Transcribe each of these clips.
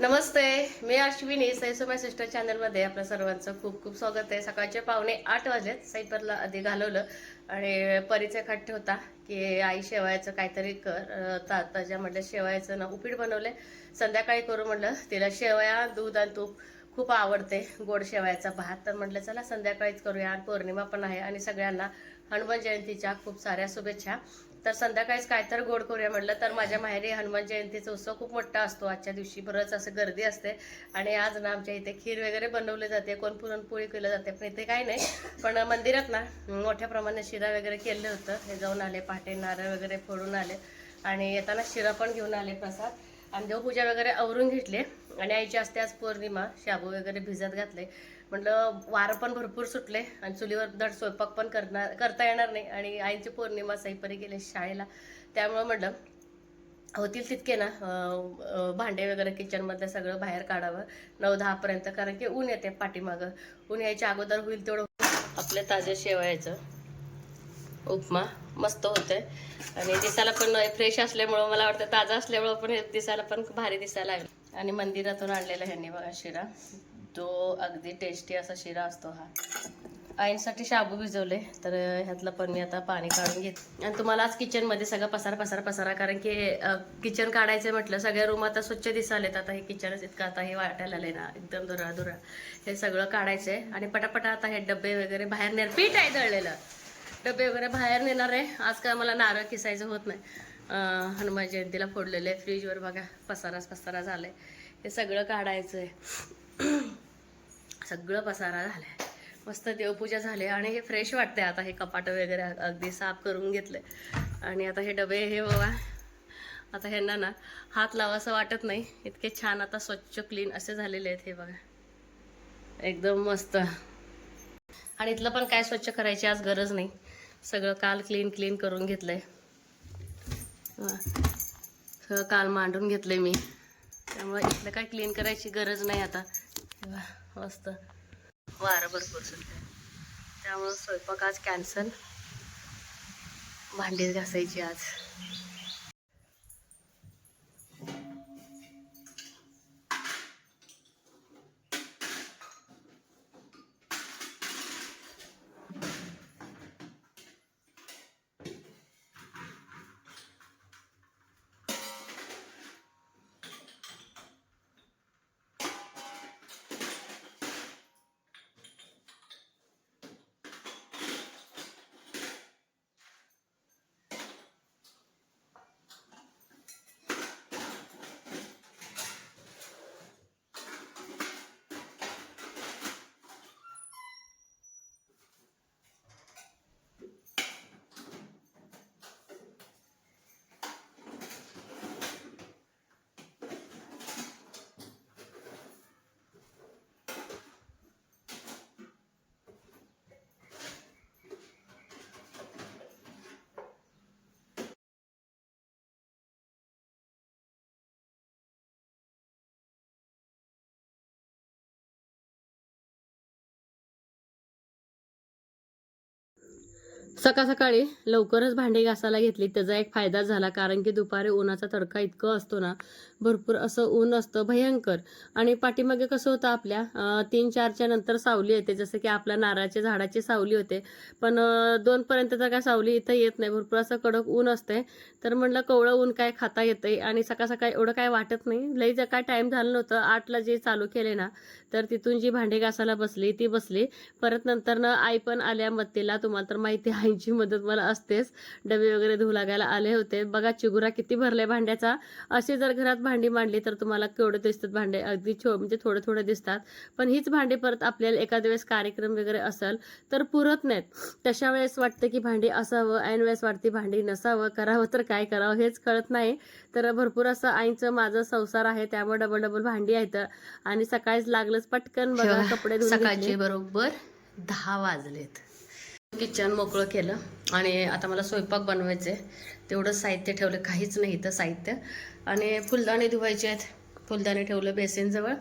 नमस्ते मी अश्विनी सैसो माय sister चॅनलमध्ये आपल्या सर्वांचं खूप खूप स्वागत आहे. सकाळचे पावणे आठ वाजलेत. सैपरला आधी घालवलं आणि परीचा खट्ट होता की आई शेवायचं काहीतरी कर. ताज्या म्हटलं शेवायचं ना उपीट बनवले संध्याकाळी करू म्हटलं तिला शेवया दूध आणि तूप खूप आवडते. गोड शेवायचा भात. तर म्हटलं चला संध्याकाळीच करूया. आणि पौर्णिमा पण आहे. आणि सगळ्यांना हनुमान जयंतीच्या खूप साऱ्या शुभेच्छा. तर संध्याकाळीच काय तर गोड करूया म्हटलं तर माझ्या माहेरी हनुमान जयंतीचा उत्सव खूप मोठा असतो. आजच्या दिवशी बरंच असं गर्दी असते. आणि आज ना आमच्या इथे खीर वगैरे बनवली जाते. कोण पुरणपोळी केलं जाते. पण इथे काही नाही. पण मंदिरात ना मोठ्या प्रमाणात शिरा वगैरे केलं होतं. हे जाऊन आले. पहाटे नारळ वगैरे फोडून आले. आणि येताना शिरा पण घेऊन आले प्रसाद. आणि देवपूजा वगैरे आवरून घेतले. आणि आईची असते आज पौर्णिमा. शाबू वगैरे भिजत घातले. म्हटलं वारं पण भरपूर सुटले आणि चुलीवर धड स्वयंपाक पण करणार करता येणार नाही. आणि आईची पौर्णिमा सईपरी गेले शाळेला. त्यामुळं म्हटलं होतील तितके ना भांडे वगैरे किचनमधलं सगळं बाहेर काढावं. नऊ दहापर्यंत कारण की ऊन येते पाठीमागं. ऊन यायच्या अगोदर होईल तेवढं. आपल्या ताज्या शेवयाचं उपमा मस्त होते आणि दिसायला पण फ्रेश असल्यामुळं मला वाटतं ताजा असल्यामुळं पण हे दिसायला पण भारी दिसायला लागलं. आणि मंदिरातून आणलेलं ह्यांनी बघा शिरा. तो अगदी टेस्टी असा शिरा असतो हा. आईंसाठी शाबू भिजवले तर ह्यातलं पण मी आता पाणी काढून घेत आणि तुम्हाला आज किचनमध्ये सगळं पसार पसार पसारा कारण की किचन काढायचं म्हटलं सगळ्या रूम आता स्वच्छ दिसालेत. आता हे किचनच इतकं आता हे वाटायला आले ना एकदम दुरा दुरा हे सगळं काढायचंय आणि पटापटा आता हे डबे वगैरे बाहेर नेणार पीठ आहे दळलेलं. डबे वगैरे बाहेर नेणार आहे. आज काय मला नारळ किसायचं होत नाही. हनुमान जयंतीला फोडलेले फ्रीजवर बघा पसाराच पसारा झालाय. हे सगळं काढायचं आहे सगळं पसारा झालाय. मस्त देवपूजा झाली आणि हे फ्रेश वाटते आता हे कपाट वगैरे अगदी साफ करून घेतले आणि आता हे डबे हे बाबा आता ह्यांना ना हात लावासं वाटत नाही. इतके छान आता स्वच्छ क्लीन असे झालेले आहेत हे बघा. एकदम मस्त. आणि इथलं पण काय स्वच्छ करायची आज गरज नाही. सगळं काल क्लीन क्लीन करून घेतलंय. आहे सगळं काल मांडून घेतलंय मी. त्यामुळे इथलं काय क्लीन करायची गरज नाही आता. मस्त. वारं भरपूर सुटलं त्यामुळं स्वयंपाक आज कॅन्सल भांडीच घासायची आज. सकाळ सकाळी लवकरच भांडे घासायला घेतली. त्याचा एक फायदा झाला कारण की दुपारी उन्हाचा तडका इतकं असतो ना भरपूर असं ऊन असतं भयंकर. आणि पाठीमागे कसं होतं आपल्या तीन चारच्या नंतर सावली येते. जसं की आपल्या नारळाच्या झाडाची सावली होते. पण दोनपर्यंत तर काय सावली इथं येत नाही. भरपूर असं कडक ऊन असते तर म्हणलं कवळं ऊन काय खाता येतंय? आणि सकाळ सकाळी एवढं काय वाटत नाही. लई जर काय टाईम झालं नव्हतं. आठला जे चालू केले ना तर तिथून जी भांडे घासायला बसली ती बसली. परत नंतर ना आई पण आल्या मत्तीला. तुम्हाला तर माहिती आहे आईची मदत मला असतेच. डबे वगैरे धुऊ लागायला आले होते. बघा चिगुरा किती भरले भांड्याचा. असे जर घरात भांडी मांडली तर तुम्हाला केवढे दिसतात भांडे? अगदी छो म्हणजे थोडे थोडे दिसतात. पण हीच भांडी परत आपल्याला एखाद्या वेळेस कार्यक्रम वगैरे असेल तर पुरत नाहीत. तशा वेळेस वाटतं की भांडी असावं ऐन वेळेस वाटते भांडी नसावं करावं तर काय करावं हेच कळत नाही. तर भरपूर असं आईचं माझं संसार आहे त्यामुळे डबल डबल भांडी आहेत. आणि सकाळीच लागलंच पटकन. बघा कपडे सकाळचे. बरोबर दहा वाजलेत. किचन मोकळं केलं. आणि आता मला स्वयंपाक बनवायचे तेवढं साहित्य ठेवलं. काहीच नाही तर साहित्य. आणि फुलदाणे धुवायचे आहेत. फुलदाणे ठेवलं बेसिनजवळ.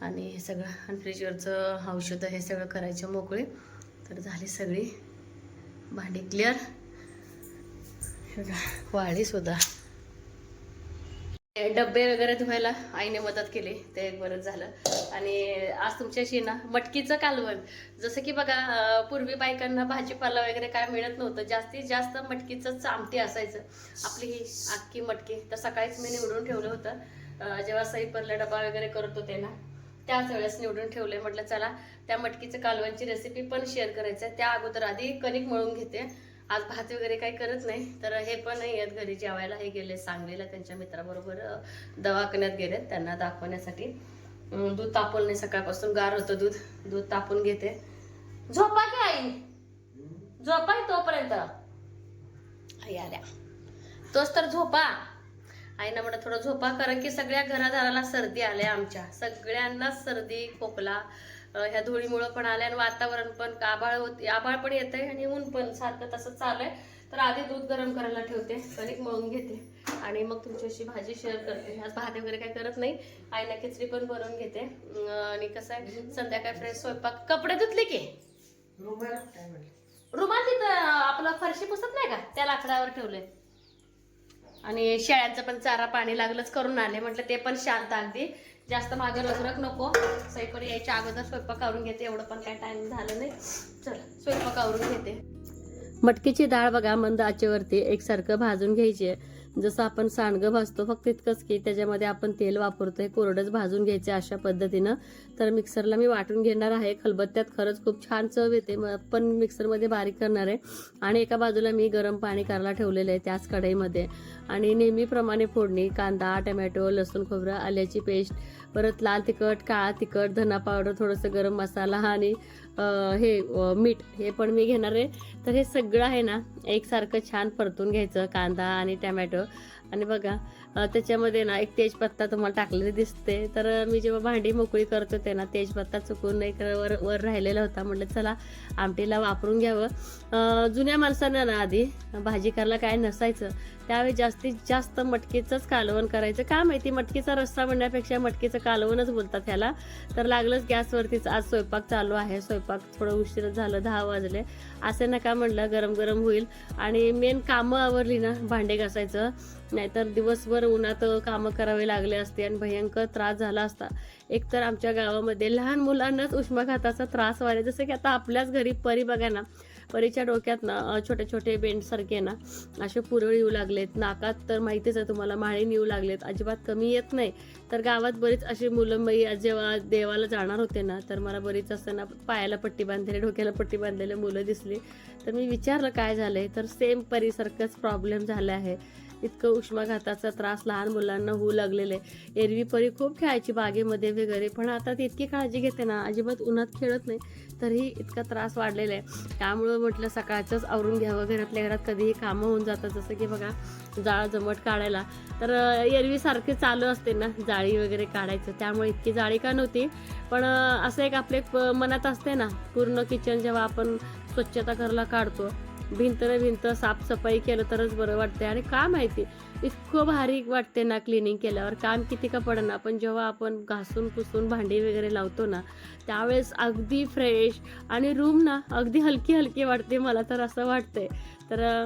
आणि हे सगळं आणि फ्रीजवरचं औषधं हे सगळं करायचं मोकळी. तर झाली सगळी भांडी क्लिअर वाळीसुद्धा डब्बे वगैरे धुवायला आईने मदत केली ते एक बरंच झालं. आणि आज तुमच्याशी ना मटकीचं कालवण. जसं की बघा पूर्वी बायकांना भाजीपाला वगैरे काय मिळत नव्हतं जास्तीत जास्त मटकीचं चामटी असायचं. आपली ही अख्खी मटकी. तर सकाळीच मी निवडून ठेवलं होतं. जेव्हा सईपरला डबा वगैरे करत होते ना त्याच वेळेस निवडून ठेवले म्हटलं चला त्या मटकीचं कालवणची रेसिपी पण शेअर करायचं आहे त्या अगोदर आधी कणिक मळून घेते. आज भात वगैरे काही करत नाही तर हे पण नाही आहेत घरी जेवायला. हे गेले सांगलीला त्यांच्या मित्राबरोबर दवाखान्यात गेलेत. त्यांना दाखवण्यासाठी दूध तापवलं नाही सकाळपासून. गार होतं दूध. दूध तापून घेते. झोपा की आई? झोपा तोपर्यंत? आई आल्या. तोच तर झोपा. आईना म्हणत थोडं झोपा कारण की सगळ्या घरादाराला सर्दी आल्या आमच्या. सगळ्यांनाच सर्दी खोकला. ह्या धुळीमुळं पण आल्या आणि वातावरण पण आबाळ होत आबाळ पण येत आहे आणि ऊन पण सारखं तसं चालू आहे तर आधी दूध गरम करायला ठेवते कणिक मळून घेते. आणि मग तुमच्याशी भाजी शेअर करते. आज भात वगैरे काय करत नाही. आईना खिचडी पण बनवून घेते. आणि कसं आहे संध्याकाळी फ्रेश स्वयंपाक. कपडे धुतले की? रुमाल तिथं आपलं फरशी पुसत नाही का? त्या लाकडावर ठेवलंय. आणि शेळ्यांचं पण चारा पाणी लागलंच करून आले. म्हटलं ते पण शांत अगदी. जास्त मागे रखरख नको. सैपरी यायच्या अगोदर स्वयंपाक आवरून घेते एवढं पण काय टाइम झालं नाही. चल स्वयंपाक आवरून घेते. मटकीची डाळ बघा मंद आचेवरती एकसारखं भाजून घ्यायची आहे. जसं आपण सांडगं भाजतो फक्त इतकंच की त्याच्यामध्ये आपण तेल वापरतोय कोरडंच भाजून घ्यायचे अशा पद्धतीनं. तर मिक्सरला मी वाटून घेणार आहे. खलबत्त्यात खरंच खूप छान चव येते. पण मिक्सरमध्ये बारीक करणार आहे. आणि एका बाजूला मी गरम पाणी करायला ठेवलेलं आहे त्याच कढईमध्ये. आणि नेहमीप्रमाणे फोडणी कांदा टमॅटो लसूण खोबरं आल्याची पेस्ट परत लाल तिखट काळा तिखट धना पावडर थोडंसं गरम मसाला आणि हे मीठ हे पण मी घेणार आहे. तर हे सगळं आहे ना एकसारखं छान परतून घ्यायचं कांदा आणि टमॅटो. आणि बघा त्याच्यामध्ये ना एक तेजपत्ता तुम्हाला टाकलेली दिसते तर मी जेव्हा भांडी मोकळी करत होते ना तेजपत्ता चुकून एक वर वर राहिलेला होता. म्हटलं चला आमटीला वापरून घ्यावं. जुन्या माणसांना ना आधी भाजी करायला काय नसायचं. त्यावेळी जास्तीत जास्त मटकीचंच कालवण करायचं. का माहिती? मटकीचा रस्सा म्हणण्यापेक्षा मटकीचं कालवणच बोलतात ह्याला. तर लागलंच गॅसवरतीच. आज स्वयंपाक चालू आहे. स्वयंपाक थोडं उशीर झालं दहा वाजले. असे नका म्हणलं गरम गरम होईल. आणि मेन कामं आवरली ना भांडे घासायचं. नाहीतर दिवसभर उन्हात कामं करावे लागले असते आणि भयंकर त्रास झाला असता. एकतर आमच्या गावामध्ये लहान मुलांनाच उष्माघाताचा त्रास व्हायला जसं की आता आपल्याच घरी परी बघा ना परीच्या डोक्यात ना छोटे छोटे बेंडसारखे ना असे पुरळ येऊ लागलेत. नाकात तर माहितीच आहे तुम्हाला माळीन येऊ लागलेत. अजिबात कमी येत नाही. तर गावात बरीच अशी मुलं बाई जेव्हा देवाला जाणार होते ना तर मला बरीच असताना पायाला पट्टी बांधलेली डोक्याला पट्टी बांधलेले मुलं दिसली. तर मी विचारलं काय झालं आहे तर सेम परीसारखंच प्रॉब्लेम झाला आहे. इतकं उष्माघाताचा त्रास लहान मुलांना होऊ लागलेले एरवी परी खूप खेळायची बागेमध्ये वगैरे पण आता ती इतकी काळजी घेते ना अजिबात उन्हात खेळत नाही तरीही इतका त्रास वाढलेला आहे. त्यामुळं म्हटलं सकाळचंच आवरून घ्यावं घरातल्या घरात कधीही कामं होऊन जातात जसं की बघा जाळ जमट काढायला. तर अं, एरवी चालू असते ना जाळी वगैरे काढायचं त्यामुळे इतकी जाळी का नव्हती. पण असं एक आपले प- मनात असते ना पूर्ण किचन जेव्हा आपण स्वच्छता करायला काढतो भिंत भिंत साफसफाई केलं तरच बरं वाटते आणि का माहिती इतकं भारी वाटते ना क्लिनिंग केल्यावर. काम किती का पडना पण जेव्हा आपण घासून पुसून भांडी वगैरे लावतो ना त्यावेळेस अगदी फ्रेश आणि रूम ना अगदी हलकी हलकी वाटते मला तर असं वाटतंय. तर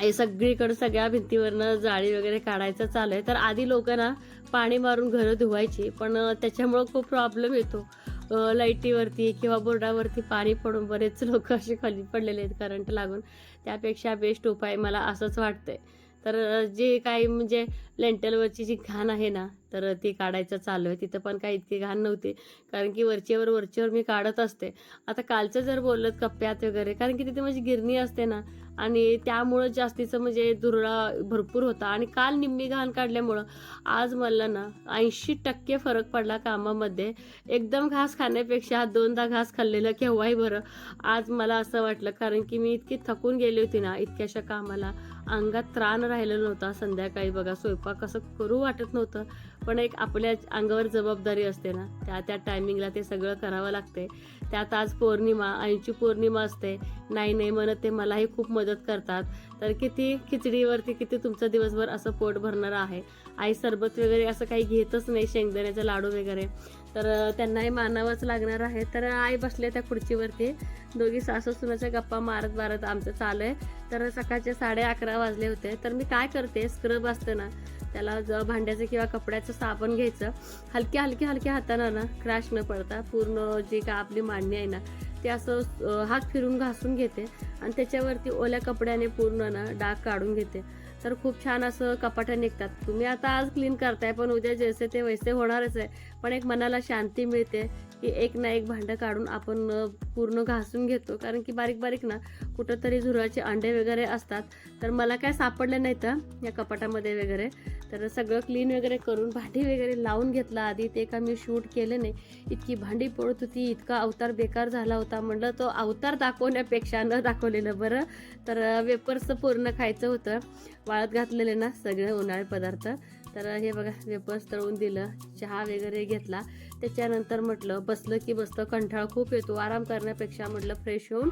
हे सगळीकडे सगळ्या भिंतीवरनं जाळी वगैरे काढायचं चालू आहे. तर आधी लोक ना पाणी मारून घरं धुवायची पण त्याच्यामुळं खूप प्रॉब्लेम येतो. लाईटीवरती किंवा बोर्डावरती पाणी पडून बरेच लोक असे खाली पडलेले आहेत करंट लागून. त्यापेक्षा बेस्ट उपाय मला असंच वाटतंय. तर जे काही म्हणजे लेंटलवरची जी घाण आहे ना तर ती काढायचं चालू आहे. तिथं पण काही इतकी घाण नव्हती. कारण की वरचेवर वरचेवर मी काढत असते. आता कालचं जर बोललं कप्प्यात वगैरे कारण की तिथे माझी गिरणी असते ना आणि त्यामुळं जास्तीचं म्हणजे दुरळा भरपूर होता. आणि काल निम्मी घाण काढल्यामुळं आज मला ना ऐंशी टक्के फरक पडला कामामध्ये. एकदम घास खाण्यापेक्षा दोनदा घास खाल्लेलं केव्हाही बरं. आज मला असं वाटलं कारण की मी इतकी थकून गेली होती ना इतक्याशा कामाला. अंगात त्राण राहिलेला नव्हता. संध्याकाळी बघा स्वयंपाक कसं करू वाटत नव्हतं. पण एक आपल्या अंगावर जबाबदारी असते ना त्या त्या टायमिंगला ते सगळं करावं लागते. त्यात आज पौर्णिमा ऐंची पौर्णिमा असते. नाही नाही म्हणत ते मलाही खूप मदत करतात. तर किती खिचडीवरती किती तुमचं दिवसभर असं पोट भरणार आहे. आई सरबत वगैरे असं काही घेतच नाही शेंगदाण्याचे लाडू वगैरे. तर त्यांनाही मानावंच लागणार आहे. तर आई बसले त्या खुर्चीवरती. दोघी सासू सुनाच्या गप्पा मारत मारत आमचं चालू आहे. तर सकाळचे साडे अकरा वाजले होते. तर मी काय करते स्क्रब असतं ना त्याला ज भांड्याचं किंवा कपड्याचं साबण घ्यायचं. हलक्या हलक्या हलक्या हातानं ना क्रॅश न पडता पूर्ण जी का आपली मांडणी आहे ना ते असं हात फिरून घासून घेते. आणि त्याच्यावरती ओल्या कपड्याने पूर्ण ना डाग काढून घेते. तर खूप छान असं कपाटं निघतात. तुम्ही आता आज क्लीन करताय पण उद्या जैसे ते वैसे होणारच आहे. पण एक मनाला शांती मिळते. की एक ना एक भांडं काढून आपण पूर्ण घासून घेतो. कारण की बारीक बारीक ना कुठंतरी झुराचे अंडे वगैरे असतात. तर मला काय सापडलं नाही तर या कपाटामध्ये वगैरे. तर सगळं क्लीन वगैरे करून भांडी वगैरे लावून घेतलं आधी. ते का मी शूट केले नाही. इतकी भांडी पडत होती इतका अवतार बेकार झाला होता. म्हणलं तो अवतार दाखवण्यापेक्षा न दाखवलेलं बरं. तर वेपर्स पूर्ण खायचं होतं. वाळत घातलेले ना सगळे उन्हाळे पदार्थ. तर हे बघा वेपर्स तळून दिलं चहा वगैरे घेतला. त्याच्यानंतर म्हटलं बसलं की बसतं कंठाळ खूप येतो. आराम करण्यापेक्षा म्हटलं फ्रेश होऊन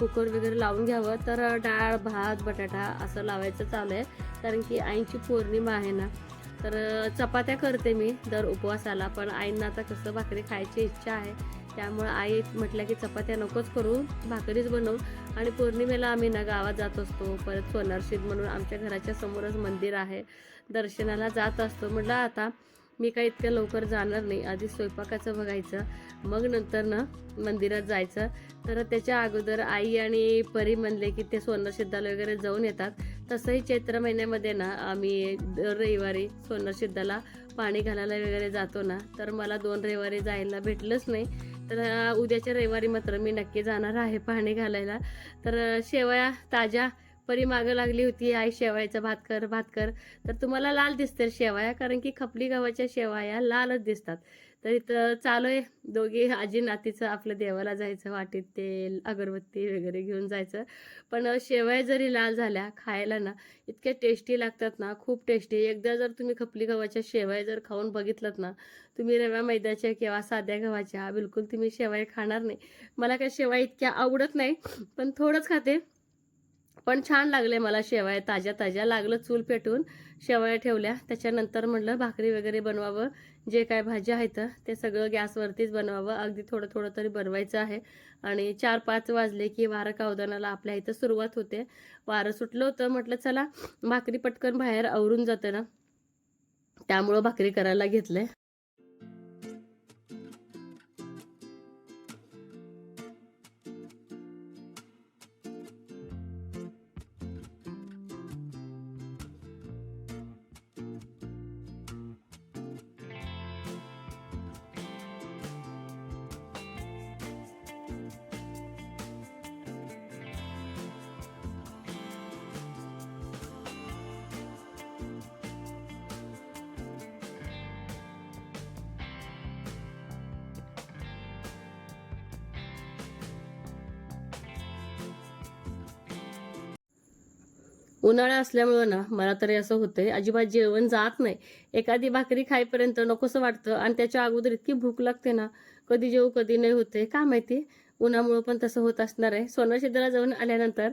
कुकर वगैरे लावून घ्यावं. तर डाळ भात बटाटा असं लावायचं चालू आहे. कारण की आईची पौर्णिमा आहे ना. तर चपात्या करते मी दर उपवासाला. पण आईंना आता कसं भाकरी खायची इच्छा आहे. त्यामुळं आई म्हटलं की चपात्या नकोच करू भाकरीच बनवू. आणि पौर्णिमेला आम्ही ना गावात जात असतो. परत सोनारशीद म्हणून आमच्या घराच्या समोरच मंदिर आहे. दर्शनाला जात असतो. म्हटलं आता मी काही इतक्या लवकर जाणार नाही. आधी स्वयंपाकाचं बघायचं. मग नंतर ना मंदिरात जायचं. तर त्याच्या अगोदर आई आणि परी म्हणले की ते सोनरसिद्धाला वगैरे जाऊन येतात. तसंही चैत्र महिन्यामध्ये ना आम्ही दर रविवारी सोनरसिद्धाला पाणी घालायला वगैरे जातो ना. तर मला दोन रविवारी जायला भेटलंच नाही. तर उद्याच्या रविवारी मात्र मी नक्की जाणार आहे पाणी घालायला. तर शेवया ताज्या परी मागं लागली होती आई शेवायचा भात कर भात कर. तर तुम्हाला लाल दिसते शेवाया कारण की खपली गव्हाच्या शेवाया लालच दिसतात. तर इथं चालू आहे दोघी आजी नातीचं आपलं देवाला जायचं वाटीत तेल अगरबत्ती वगैरे घेऊन जायचं. पण शेवया जरी लाल झाल्या खायला ना इतक्या टेस्टी लागतात ना खूप टेस्टी. एकदा जर तुम्ही खपली गव्हाच्या शेवया जर खाऊन बघितलं ना तुम्ही रव्या मैद्याच्या किंवा साध्या गव्हाच्या बिलकुल तुम्ही शेवाय खाणार नाही. मला काय शेवाय इतक्या आवडत नाही पण थोडंच खाते. पण छान लागले मला शेवया ताज्या ताज्या. लागलं चूल पेटून शेवया ठेवल्या. त्याच्यानंतर म्हटलं भाकरी वगैरे बनवावं. जे काय भाज्या आहेत ते सगळं गॅसवरतीच बनवावं. अगदी थोडं थोडं तरी बनवायचं आहे. आणि चार पाच वाजले की वारं कावदानाला आपल्या इथं सुरुवात होते. वारं सुटलं होतं. म्हटलं चला भाकरी पटकन बाहेर आवरून जातं ना त्यामुळं भाकरी करायला घेतलंय. उन्हाळा असल्यामुळं ना मला तरी असं होतंय अजिबात जेवण जात नाही. एखादी भाकरी खाईपर्यंत नकोसं वाटतं आणि त्याच्या अगोदर इतकी भूक लागते ना कधी जेवू कधी नाही होते का माहिती? उन्हामुळं पण तसं होत असणार आहे. सोनशिद्राला जाऊन आल्यानंतर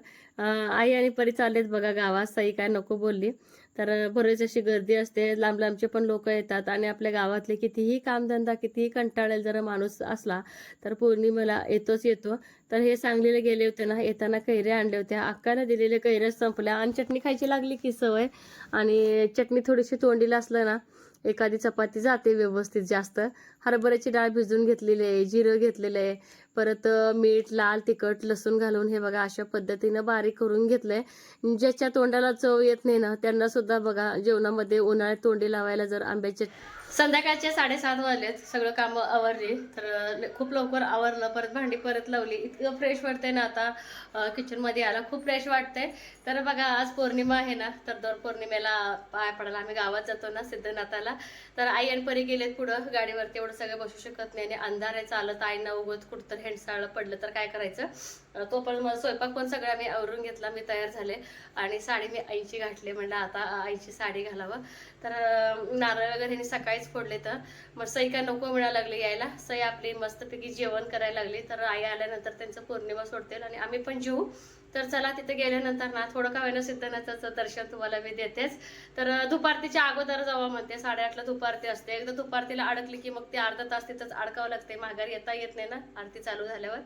आई आणि परी चाललेत बघा गावात. सई काय नको बोलली. तर बरेच अशी गर्दी असते. लांब लांबचे पण लोक येतात आणि आपल्या गावातले कितीही कामधंदा कितीही कंटाळेल जरा माणूस असला तर पौर्णिमेला येतोच येतो. तर हे सांगलीला गेले होते ना येताना कैऱ्या आणल्या होत्या. अक्कानं दिलेल्या कैऱ्या संपल्या. आणि चटणी खायची लागली की सवय. आणि चटणी थोडीशी तोंडीला असलं ना एखादी चपाती जाते व्यवस्थित जास्त. हरभऱ्याची डाळ भिजवून घेतलेली आहे जिरं घेतलेलं आहे. परत मीठ लाल तिखट लसूण घालून हे बघा अशा पद्धतीनं बारीक करून घेतलंय. ज्याच्या तोंडाला चव येत नाही ना त्यांना सुद्धा बघा जेवणामध्ये उन्हाळ्यात तोंडी लावायला जर आंब्याचे संध्याकाळचे साडेसात वाजलेत सगळं काम आवरली तर खूप लवकर आवरलं परत भांडी परत लावली. इतकं फ्रेश वाटतंय ना आता किचनमध्ये आला खूप फ्रेश वाटतंय. तर बघा आज पौर्णिमा आहे ना तर दर पौर्णिमेला पाय पडायला आम्ही गावात जातो ना सिद्धनाथाला. तर आई आणि परी गेलेत पुढं गाडीवरती एवढं सगळं बसू शकत नाही आणि अंधार आहे चालत आईना उगत कुठं तर हेंडसाळं पडलं तर काय करायचं? तोपर्यंत मला स्वयंपाक पण सगळा मी आवरून घेतला मी तयार झाले. आणि साडी मी आईची घातली म्हणलं आता आईची साडी घालावं. तर नारळ वगैरे मी सकाळीच फोडले तर. मग सई काय नको मिळायला लागली यायला. सई आपली मस्तपैकी जेवण करायला लागली. तर आई आल्यानंतर त्यांचं पौर्णिमा सोडतील आणि आम्ही पण जेऊ. तर चला तिथे गेल्यानंतर ना थोडं का होईना सिद्धनाथाचं दर्शन तुम्हाला मी देतेच. तर दुपारतीच्या अगोदर जावं म्हणते साडेआठला दुपारती असते. एकदा दुपारतीला अडकली की मग ते अर्धा तास तिथंच अडकावं लागते माघारी येता येत नाही ना आरती चालू झाल्यावर.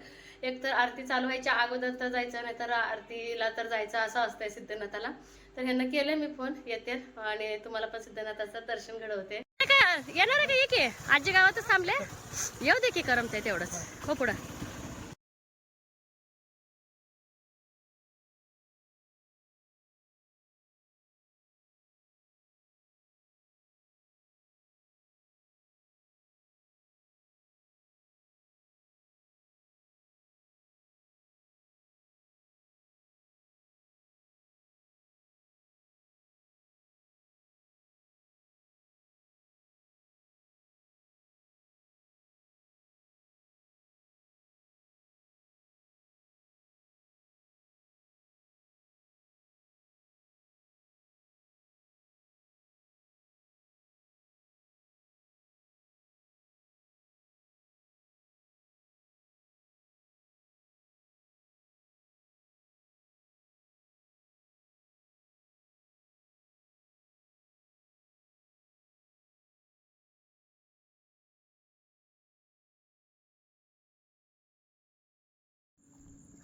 एक तर आरती चालू व्हायच्या अगोदर तर जायचं नाही तर आरतीला तर जायचं असं असतंय सिद्धनाथाला. तर ह्यांना केलं मी फोन येते. आणि तुम्हाला पण सिद्धनाथाचं दर्शन घडवते. काय येणार आहे का? ये की. आजी गावातच थांबले? येऊ दे की करमते तेवढंच. हो पुढं.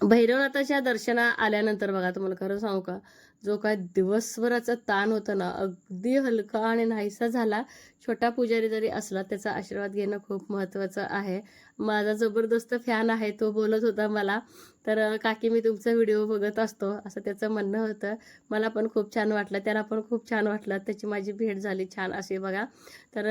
भैरवनाथाच्या दर्शना आल्यानंतर बघा तुम्हाला खरं सांगू का? जो काय दिवसभराचा ताण होता ना अगदी हलका आणि नाहीसा झाला. छोटा पुजारी जरी असला त्याचा आशीर्वाद घेणं खूप महत्त्वाचं आहे. माझा जबरदस्त फॅन आहे तो बोलत होता मला तर काकी मी तुमचा व्हिडिओ बघत असतो. असं त्याचं म्हणणं होतं. मला पण खूप छान वाटलं त्याला पण खूप छान वाटलं. त्याची माझी भेट झाली छान अशी बघा. तर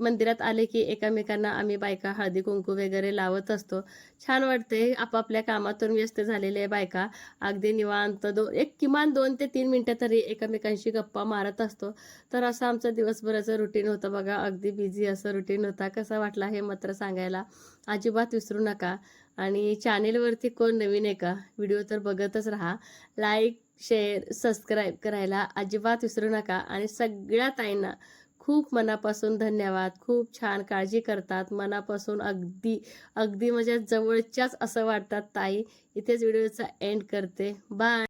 मंदिरात आले की एकामेकांना आम्ही बायका हळदी कुंकू वगैरे लावत असतो. छान वाटते आपापल्या कामातून व्यस्त झालेल्या बायका. अगदी निवांत दो एक किमान दोन ते तीन मिनटं तरी एकमेकांशी गप्पा मारत असतो. तर असं आमचं दिवसभराचं रुटीन होतं बघा. अगदी बिझी असं रुटीन होता. कसा वाटला हे मात्र सांगायला अजिबात विसरू नका. आणि चॅनेलवरती कोण नवीन आहे का? व्हिडिओ तर बघतच राहा. लाईक शेअर सबस्क्राईब करायला अजिबात विसरू नका. आणि सगळ्या ताईंना खूप मनापासून धन्यवाद. खूप छान काळजी करतात. मनापासून अगदी अगदी म्हणजे जवळच्याच असं वाटतात. ताई इथेच व्हिडिओचा एंड करते. बाय